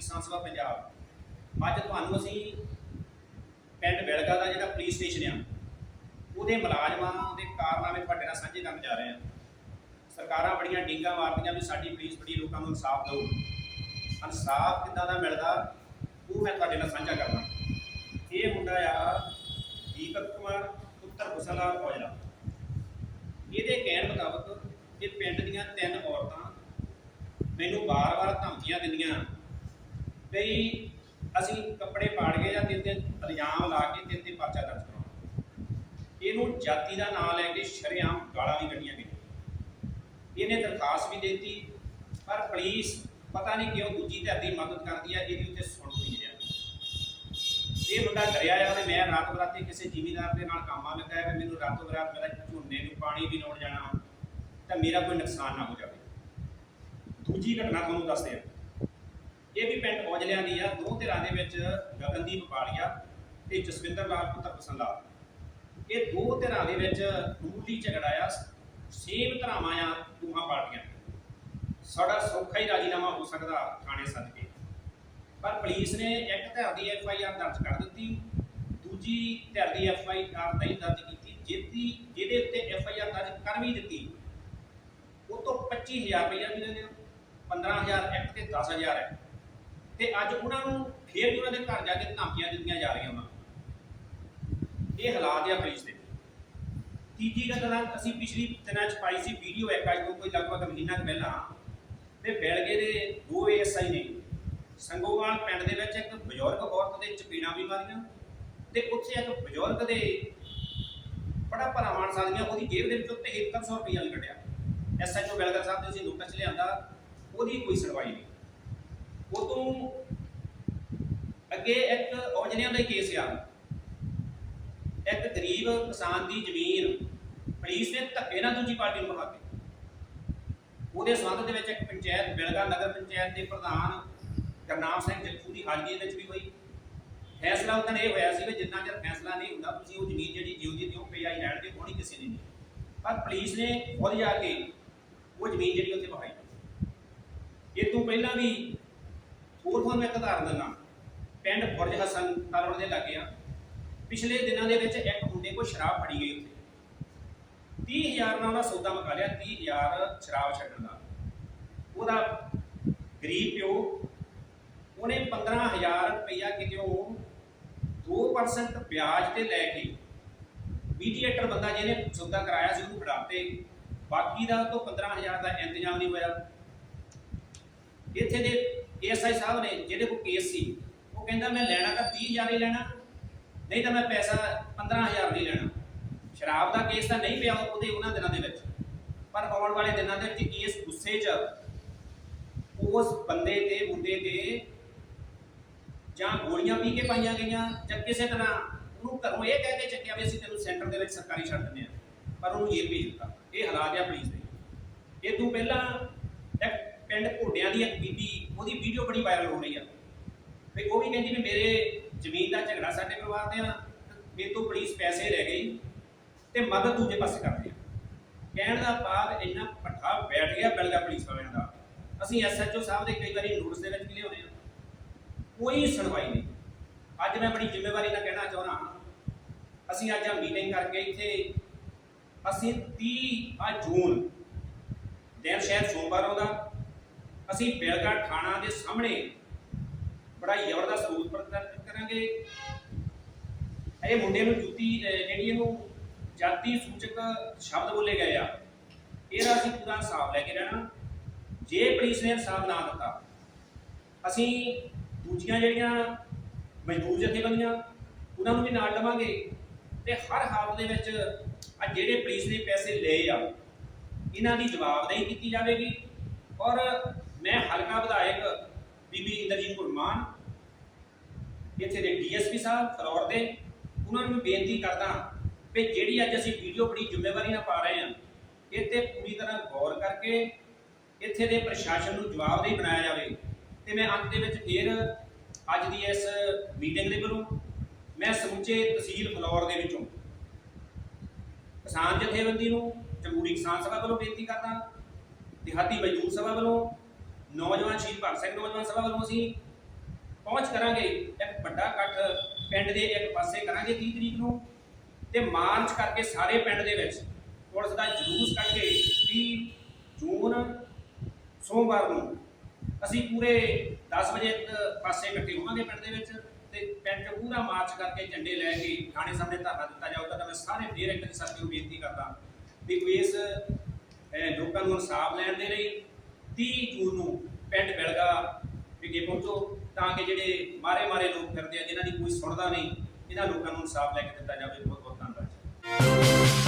ਕਿਸਾਨ ਸਭਾ ਪੰਜਾਬ। ਅੱਜ ਤੁਹਾਨੂੰ ਅਸੀਂ ਪਿੰਡ ਬਿਲਗਾ ਦਾ ਜਿਹੜਾ ਪੁਲਿਸ ਸਟੇਸ਼ਨ ਆ, ਉਹਦੇ ਮੁਲਾਜ਼ਮਾਂ ਦੇ ਕਾਰਨਾਮੇ ਤੁਹਾਡੇ ਨਾਲ ਸਾਂਝੇ ਕਰਨ ਜਾ ਰਹੇ ਹਾਂ। ਸਰਕਾਰਾਂ ਬੜੀਆਂ ਡੀਂਗਾਂ ਮਾਰਦੀਆਂ ਵੀ ਸਾਡੀ ਪੁਲਿਸ ਬੜੀ ਲੋਕਾਂ ਨੂੰ ਇਨਸਾਫ ਦਿਓ। ਇਨਸਾਫ ਕਿੱਦਾਂ ਦਾ ਮਿਲਦਾ, ਉਹ ਮੈਂ ਤੁਹਾਡੇ ਨਾਲ ਸਾਂਝਾ ਕਰਦਾ। ਇਹ ਮੁੰਡਾ ਆ, ਦੀਪਕ ਕੁਮਾਰ ਪੁੱਤਰ ਹੁਸਨਲਾਲ ਔਜਲਾ। ਇਹਦੇ ਕਹਿਣ ਮੁਤਾਬਕ ਇਹ ਪਿੰਡ ਦੀਆਂ ਤਿੰਨ ਔਰਤਾਂ ਮੈਨੂੰ ਬਾਰ-ਬਾਰ ਧਮਕੀਆਂ ਦਿੰਦੀਆਂ। ਬਈ ਅਸੀਂ ਕੱਪੜੇ ਪਾੜ ਗਏ ਜਾਂ ਤਿੰਨ ਤਿੰਨ ਇਲਜ਼ਾਮ ਲਾ ਕੇ ਤਿੰਨ ਤੇ ਪਰਚਾ ਦਰਜ ਕਰਾਉਣਾ। ਇਹਨੂੰ ਜਾਤੀ ਦਾ ਨਾਮ ਲੈ ਕੇ ਸ਼ਰੇਆਮ ਗਾਲਾਂ ਵੀ ਕੱਢੀਆਂ ਗਈਆਂ। ਇਹਨੇ ਦਰਖਾਸਤ ਵੀ ਦਿੱਤੀ, ਪਰ ਪੁਲਿਸ ਪਤਾ ਨਹੀਂ ਕਿਉਂ ਦੂਜੀ ਧਿਰ ਦੀ ਮਦਦ ਕਰਦੀ ਆ, ਇਹਦੀ ਉੱਤੇ ਸੁਣ ਨਹੀਂ ਰਿਹਾ। ਇਹ ਮੁੰਡਾ ਡਰਿਆ ਆ ਤੇ ਮੈਂ ਰਾਤ ਬਰਾਤੇ ਕਿਸੇ ਜ਼ਿਮੀਂਦਾਰ ਦੇ ਨਾਲ ਕੰਮਾਂ ਲੱਗਾ ਹੈ ਮੈਨੂੰ ਰਾਤੋਂ ਰਾਤ ਮੇਰਾ ਝੋਨੇ ਨੂੰ ਪਾਣੀ ਵੀ ਲਾਉਣ ਜਾਣਾ ਤਾਂ ਮੇਰਾ ਕੋਈ ਨੁਕਸਾਨ ਨਾ ਹੋ ਜਾਵੇ। ਦੂਜੀ ਘਟਨਾ ਤੁਹਾਨੂੰ ਦੱਸਦੇ ਆ ਇਹ ਵੀ ਪਿੰਡ ਔਜਲਿਆਂ ਦੀ ਆ ਦੋ ਧਿਰਾਂ ਦੇ ਵਿੱਚ ਗਗਨਦੀਪ ਪਾਲੀਆ ਤੇ ਜਸਵਿੰਦਰ ਲਾਲ ਪੁੱਤਰ ਪਸੰਦ ਇਹ ਦੋ ਧਿਰਾਂ ਦੇ ਵਿੱਚ ਮਾਮੂਲੀ ਝਗੜਾ ਆ, ਸੇਮ ਧਰਾਵਾਂ ਆ, ਦੋਹਾਂ ਪਾਰਟੀਆਂ ਸਾਡਾ ਸੌਖਾ ਹੀ ਰਾਜੀਨਾਮਾ ਹੋ ਸਕਦਾ ਥਾਣੇ ਸੱਦ ਪਰ ਪੁਲਿਸ ਨੇ ਇੱਕ ਧਿਰ ਦੀ ਐਫ ਆਈ ਆਰ ਦਰਜ ਕਰ ਦਿੱਤੀ, ਦੂਜੀ ਧਿਰ ਦੀ ਐਫ ਆਈ ਆਰ ਨਹੀਂ ਦਰਜ ਕੀਤੀ, ਜਿਹਦੀ ਜਿਹਦੇ ਉੱਤੇ ਐਫ ਆਈ ਆਰ ਦਰਜ ਕਰ ਵੀ ਦਿੱਤੀ। ਉਹ ਤੋਂ 25000 ਰੁਪਇਆ ਵੀ ਲੈਂਦੇ 15000 ਇੱਕ ਤੇ 10000 ਹੈ। ਤੇ ਅੱਜ ਉਹਨਾਂ ਨੂੰ ਫੇਰ ਵੀ ਉਹਨਾਂ ਦੇ ਘਰ ਜਾ ਕੇ ਧਮਕੀਆਂ ਦਿੱਤੀਆਂ ਜਾ ਰਹੀਆਂ ਉਹਨਾਂ ਇਹ ਹਾਲਾਤ ਆ ਪੁਲਿਸ ਦੇ। ਤੀਜੀ ਗੱਲ ਨਾਲ ਅਸੀਂ ਪਿਛਲੀ ਦਿਨਾਂ ਚ ਪਾਈ ਸੀ ਵੀਡੀਓ ਇੱਕ, ਅੱਜ ਤੋਂ ਕੋਈ ਲਗਭਗ ਮਹੀਨਾ ਕੁ ਪਹਿਲਾਂ। ਤੇ ਬੈਲਗੇ ਦੇ ਦੋ ਐਸਆਈ ਨੇ ਸੰਗੋਵਾਲ ਪਿੰਡ ਦੇ ਵਿੱਚ ਇੱਕ ਬਜ਼ੁਰਗ ਔਰਤ ਦੇ ਚਪੇੜਾਂ ਵੀ ਮਾਰੀਆਂ ਤੇ ਉੱਥੇ ਇੱਕ ਬਜ਼ੁਰਗ ਦੇ ਬੜਾ ਭਰਾ ਮਾਨ ਸਾਲੀਆਂ ਉਹਦੀ ਜੇਬ ਦੇ ਵਿੱਚੋਂ 7300 ਰੁਪਇਆ ਵੀ ਕੱਢਿਆ। ਐਸਐਚਓ ਬੈਲਗਰ ਸਾਹਿਬ ਦੇ ਅਸੀਂ ਨੋਟਿਸ ਲਿਆਂਦਾ, ਉਹਦੀ ਕੋਈ ਸੁਣਵਾਈ ਨਹੀਂ। ਉਦੋਂ ਅੱਗੇ ਇੱਕ ਔਜਨਿਆਂ ਦਾ ਕੇਸ ਆ। ਇੱਕ ਗਰੀਬ ਕਿਸਾਨ ਦੀ ਜ਼ਮੀਨ ਪੁਲਿਸ ਨੇ ਧੱਕੇ ਨਾਲ ਦੂਜੀ ਪਾਰਟੀ ਨੂੰ ਬਹਾਤੀ ਉਹਦੇ ਸੰਬੰਧ ਦੇ ਵਿੱਚ ਇੱਕ ਪੰਚਾਇਤ, ਬਿਲਗਾ ਨਗਰ ਪੰਚਾਇਤ ਦੇ ਪ੍ਰਧਾਨ ਕਰਨਾਮ ਸਿੰਘ ਜੱਫੂ ਦੀ ਹਾਜ਼ਰੀ ਵਿੱਚ ਵੀ ਹੋਈ। ਫੈਸਲਾ ਉਦੋਂ ਇਹ ਹੋਇਆ ਸੀ ਕਿ ਜਿੰਨਾ ਚਿਰ ਫੈਸਲਾ ਨਹੀਂ ਹੁੰਦਾ, ਤੁਸੀਂ ਉਹ ਜ਼ਮੀਨ ਜਿਹੜੀ ਜਿਉਂ ਦੀ ਤਿਉਂ ਪਈ ਆਈ ਰਹਿਣ ਦੇ ਹੋਣੀ ਕਿਸੇ ਦੀ ਨਹੀਂ ਪਰ ਪੁਲਿਸ ਨੇ ਖੁਦ ਜਾ ਕੇ ਉਹ ਜ਼ਮੀਨ ਜਿਹੜੀ ਉੱਥੇ ਬਹਾਈ ਇਹ ਤੋਂ ਪਹਿਲਾਂ ਵੀ ਹੋਰ ਤੁਹਾਨੂੰ ਇੱਕ ਉਦਾਹਰਨ ਦਿੰਦਾ। ਪਿੰਡ ਬੁਰਜ ਹਸਨ ਤਰਵੜ ਦੇ ਲੱਗੇ ਆ। ਪਿਛਲੇ ਦਿਨਾਂ ਦੇ ਵਿੱਚ ਇੱਕ ਮੁੰਡੇ ਕੋਲ ਸ਼ਰਾਬ ਫੜੀ ਗਈ ਉੱਥੇ। 30000 ਨਾਲ ਉਹਦਾ ਸੌਦਾ ਮੁਕਾ ਲਿਆ 30000 ਸ਼ਰਾਬ ਛੱਡਣ ਦਾ। ਉਹਦਾ ਗਰੀਬ ਪਿਓ, ਉਹਨੇ 15000 ਰੁਪਇਆ ਕਿਤੇੋਂ 2% ਵਿਆਜ ਤੇ ਲੈ ਕੇ ਮੀਡੀਏਟਰ ਬੰਦਾ ਜਿਹਨੇ ਸੌਦਾ ਕਰਾਇਆ ਸੀ ਉਹਨੂੰ ਫੜਾਤੇ ਬਾਕੀ ਦਾ ਤੋਂ 15000 ਦਾ ਇੰਤਜ਼ਾਮ ਨਹੀਂ ਹੋਇਆ। ਇੱਥੇ ਦੇ ਏਐਸਆਈ ਸਾਹਿਬ ਨੇ ਜਿਹਦੇ ਕੋਲ ਕੇਸ ਸੀ ਉਹ ਕਹਿੰਦਾ ਮੈਂ ਲੈਣਾ ਤਾਂ 30000 ਹੀ ਲੈਣਾ, ਨਹੀਂ ਤਾਂ ਮੈਂ ਪੈਸਾ 15000 ਨਹੀਂ ਲੈਣਾ। ਸ਼ਰਾਬ ਦਾ ਕੇਸ ਤਾਂ ਨਹੀਂ ਪਿਆ ਉਹਦੇ ਉਹਨਾਂ ਦਿਨਾਂ ਦੇ ਵਿੱਚ, ਪਰ ਆਉਣ ਵਾਲੇ ਦਿਨਾਂ ਦੇ ਵਿੱਚ ਇਸ ਗੁੱਸੇ 'ਚ ਉਸ ਬੰਦੇ ਤੇ ਮੁੰਡੇ ਤੇ ਜਾਂ ਗੋਲੀਆਂ ਪੀ ਕੇ ਪਾਈਆਂ ਗਈਆਂ ਜਾਂ ਕਿਸੇ ਤਰ੍ਹਾਂ ਉਹਨੂੰ ਘਰੋਂ ਇਹ ਕਹਿ ਕੇ ਚੱਕਿਆ ਵੀ ਅਸੀਂ ਤੈਨੂੰ ਸੈਂਟਰ ਦੇ ਵਿੱਚ ਸਰਕਾਰੀ ਛੱਡ ਦਿੰਦੇ ਆ ਪਰ ਉਹਨੂੰ ਜੇਲ੍ਹ ਭੇਜ ਦਿੱਤਾ। ਇਹ ਹਾਲਾਤ ਆ ਪੁਲਿਸ ਦੇ। ਇਹ ਤੋਂ ਪਹਿਲਾਂ ਇੱਕ ਪਿੰਡ ਘੋੜਿਆਂ ਦੀ ਇੱਕ ਬੀਬੀ, ਉਹਦੀ ਵੀਡੀਓ ਬੜੀ ਵਾਇਰਲ ਹੋ ਰਹੀ ਆ। ਵੀ ਉਹ ਵੀ ਕਹਿੰਦੀ ਵੀ ਮੇਰੇ ਜ਼ਮੀਨ ਦਾ ਝਗੜਾ ਸਾਡੇ ਪਰਿਵਾਰ ਦੇ ਨਾਲ ਮੇਰੇ ਤੋਂ ਪੁਲਿਸ ਪੈਸੇ ਲੈ ਗਈ ਤੇ ਮਦਦ ਦੂਜੇ ਪਾਸੇ ਕਰਦੇ ਆ। ਕਹਿਣ ਦਾ ਭਾਵ ਇੰਨਾ ਪੱਠਾ ਬੈਠ ਗਿਆ ਬਿਲਗਾ ਪੁਲਿਸ ਵਾਲਿਆਂ ਦਾ। ਅਸੀਂ ਐਸਐਚਓ ਸਾਹਿਬ ਦੇ ਕਈ ਵਾਰੀ ਨੋਟਿਸ ਦੇ ਵਿੱਚ ਵੀ ਲਿਆਉਂਦੇ ਆ। ਕੋਈ ਸੁਣਵਾਈ ਨਹੀਂ। ਅੱਜ ਮੈਂ ਬੜੀ ਜ਼ਿੰਮੇਵਾਰੀ ਨਾਲ ਕਹਿਣਾ ਚਾਹੁੰਦਾ ਹਾਂ। ਅਸੀਂ ਅੱਜ ਆ ਮੀਟਿੰਗ ਕਰਕੇ ਇੱਥੇ ਅਸੀਂ 30 ਆ ਜੂਨ, ਦਿਨ ਸ਼ਾਇਦ ਸੋਮਵਾਰ ਆਉਂਦਾ, ਅਸੀਂ ਬੇਲਗਾ ਥਾਣਾ ਦੇ ਸਾਹਮਣੇ ਬੜਾ ਦਾ ਰੂਪ ਪ੍ਰਦਰਸ਼ਿਤ ਕਰਾਂਗੇ। ਇਹ ਮੁੰਡੇ ਨੂੰ ਜੁੱਤੀ ਜਿਹੜੀ ਇਹਨੂੰ ਜਾਤੀ ਸੂਚਕ ਸ਼ਬਦ ਬੋਲੇ ਗਏ ਆ, ਇਹਦਾ ਅਸੀਂ ਪੂਰਾ ਹਿਸਾਬ ਲੈ ਕੇ ਰਹਿਣਾ। ਜੇ ਪੁਲਿਸ ਨੇ ਹਿਸਾਬ ਨਾ ਦਿੱਤਾ, ਅਸੀਂ ਦੂਜੀਆਂ ਜਿਹੜੀਆਂ ਮਜ਼ਦੂਰ ਜਥੇਬੰਦੀਆਂ, ਉਹਨਾਂ ਨੂੰ ਵੀ ਨਾਲ ਲਵਾਂਗੇ। ਤੇ ਹਰ ਹਾਲਤ ਦੇ ਵਿੱਚ ਆ ਜਿਹੜੇ ਪੁਲਿਸ ਨੇ ਪੈਸੇ ਲਏ ਆ, ਇਹਨਾਂ ਦੀ ਜਵਾਬਦੇਹੀ ਕੀਤੀ ਜਾਵੇਗੀ। ਔਰ ਮੈਂ ਹਲਕਾ ਵਿਧਾਇਕ ਬੀਬੀ ਇੰਦਰਜੀਤ ਕੌਰ ਮਾਨ, ਇੱਥੇ ਦੇ ਡੀਐਸਪੀ ਸਾਹਿਬ ਫਲੋਰ ਦੇ, ਉਹਨਾਂ ਨੂੰ ਬੇਨਤੀ ਕਰਦਾ ਕਿ ਜਿਹੜੀ ਅੱਜ ਅਸੀਂ ਵੀਡੀਓ ਬੜੀ ਜ਼ਿੰਮੇਵਾਰੀ ਨਾਲ ਪਾ ਰਹੇ ਹਾਂ ਇਹ ਤੇ ਪੂਰੀ ਤਰ੍ਹਾਂ ਗੌਰ ਕਰਕੇ ਇੱਥੇ ਦੇ ਪ੍ਰਸ਼ਾਸਨ ਨੂੰ ਜਵਾਬਦੇਹ ਬਣਾਇਆ ਜਾਵੇ। ਤੇ ਮੈਂ ਅੰਤ ਦੇ ਵਿੱਚ ਫਿਰ ਅੱਜ ਦੀ ਇਸ ਮੀਟਿੰਗ ਦੇ ਵੱਲੋਂ ਮੈਂ ਸਮੁੱਚੇ ਤਹਿਸੀਲ ਫਲੋਰ ਦੇ ਵਿੱਚੋਂ ਕਿਸਾਨ ਜਥੇਬੰਦੀ ਨੂੰ ਜਮਹੂਰੀ ਕਿਸਾਨ ਸਭਾ ਵੱਲੋਂ ਬੇਨਤੀ ਕਰਦਾ ਦਿਹਾਤੀ ਮਜ਼ਦੂਰ ਸਭਾ ਵੱਲੋਂ ਨੌਜਵਾਨ ਸ਼ਹੀਦ ਭਗਤ ਸਿੰਘ, ਨੌਜਵਾਨ ਸਭਾ ਵੱਲੋਂ ਅਸੀਂ ਪਹੁੰਚ ਕਰਾਂਗੇ ਇੱਕ ਵੱਡਾ ਇਕੱਠ ਪਿੰਡ ਦੇ ਇੱਕ ਪਾਸੇ ਕਰਾਂਗੇ 30 ਤਰੀਕ ਨੂੰ ਤੇ ਮਾਰਚ ਕਰਕੇ ਸਾਰੇ ਪਿੰਡ ਦੇ ਵਿੱਚ ਪੁਲਿਸ ਦਾ ਜਲੂਸ ਕੱਢ ਕੇ 30 ਜੂਨ ਸੋਮਵਾਰ ਨੂੰ ਅਸੀਂ ਪੂਰੇ 10 ਵਜੇ ਪਾਸੇ ਇਕੱਠੇ ਹੋਵਾਂਗੇ ਪਿੰਡ ਦੇ ਵਿੱਚ ਤੇ ਪਿੰਡ 'ਚ ਪੂਰਾ ਮਾਰਚ ਕਰਕੇ ਝੰਡੇ ਲੈ ਕੇ ਥਾਣੇ ਸਾਹਮਣੇ ਧਰਨਾ ਦਿੱਤਾ ਜਾਊਗਾ ਤਾਂ ਮੈਂ ਸਾਰੇ ਫੇਰ ਇੱਕ ਸਾਥੀ ਨੂੰ ਬੇਨਤੀ ਕਰਦਾ ਵੀ ਇਸ ਲੋਕਾਂ ਨੂੰ ਇਨਸਾਫ ਲੈਣ ਦੇ ਲਈ 30 ਜੂਨ ਨੂੰ ਪਿੰਡ ਬਿਲਗਾ ਵਿਖੇ ਪਹੁੰਚੋ, ਤਾਂ ਕਿ ਜਿਹੜੇ ਮਾਰੇ ਮਾਰੇ ਲੋਕ ਫਿਰਦੇ ਆ, ਜਿਨ੍ਹਾਂ ਦੀ ਕੋਈ ਸੁਣਦਾ ਨਹੀਂ, ਇਹਨਾਂ ਲੋਕਾਂ ਨੂੰ ਇਨਸਾਫ ਲੈ ਕੇ ਦਿੱਤਾ ਜਾਵੇ। ਬਹੁਤ ਬਹੁਤ ਧੰਨਵਾਦ